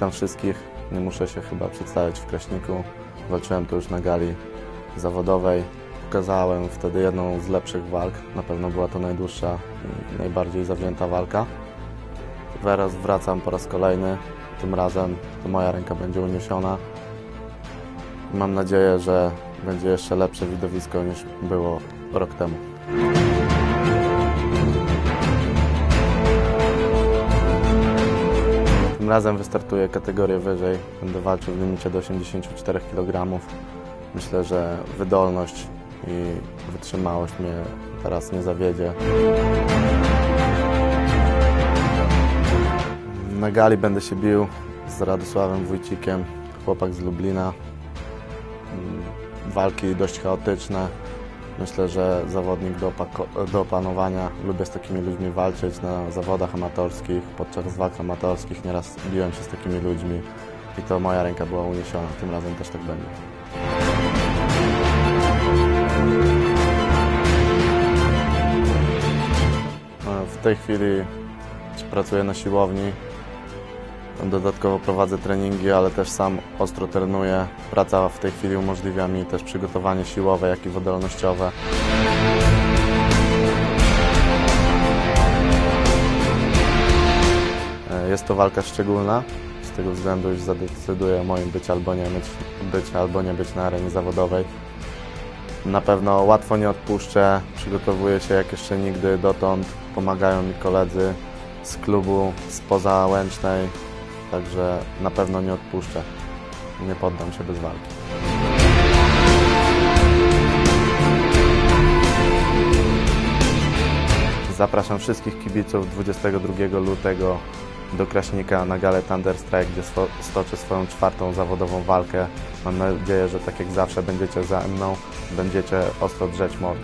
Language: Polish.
Witam wszystkich. Nie muszę się chyba przedstawiać w Kraśniku. Walczyłem tu już na gali zawodowej. Pokazałem wtedy jedną z lepszych walk. Na pewno była to najdłuższa i najbardziej zawzięta walka. Teraz wracam po raz kolejny. Tym razem to moja ręka będzie uniesiona. Mam nadzieję, że będzie jeszcze lepsze widowisko niż było rok temu. Tym razem wystartuję kategorię wyżej. Będę walczył w limicie do 84 kg. Myślę, że wydolność i wytrzymałość mnie teraz nie zawiedzie. Na gali będę się bił z Radosławem Wójcikiem, chłopak z Lublina. Mm, Walki dość chaotyczne. Myślę, że zawodnik do, do opanowania. Lubię z takimi ludźmi walczyć na zawodach amatorskich. Podczas walk amatorskich nieraz biłem się z takimi ludźmi i to moja ręka była uniesiona. Tym razem też tak będzie. W tej chwili pracuję na siłowni. Dodatkowo prowadzę treningi, ale też sam ostro trenuję. Praca w tej chwili umożliwia mi też przygotowanie siłowe, jak i wodolnościowe. E, Jest to walka szczególna, z tego względu, iż zadecyduje o moim być albo nie być, być albo nie być na arenie zawodowej. Na pewno łatwo nie odpuszczę, przygotowuję się jak jeszcze nigdy dotąd, pomagają mi koledzy z klubu spoza Łęcznej, także na pewno nie odpuszczę. Nie poddam się bez walki. Zapraszam wszystkich kibiców 22 lutego do Kraśnika na galę Thunder Strike, gdzie stoczę swoją czwartą zawodową walkę. Mam nadzieję, że tak jak zawsze będziecie za mną, będziecie ostro drzeć mord.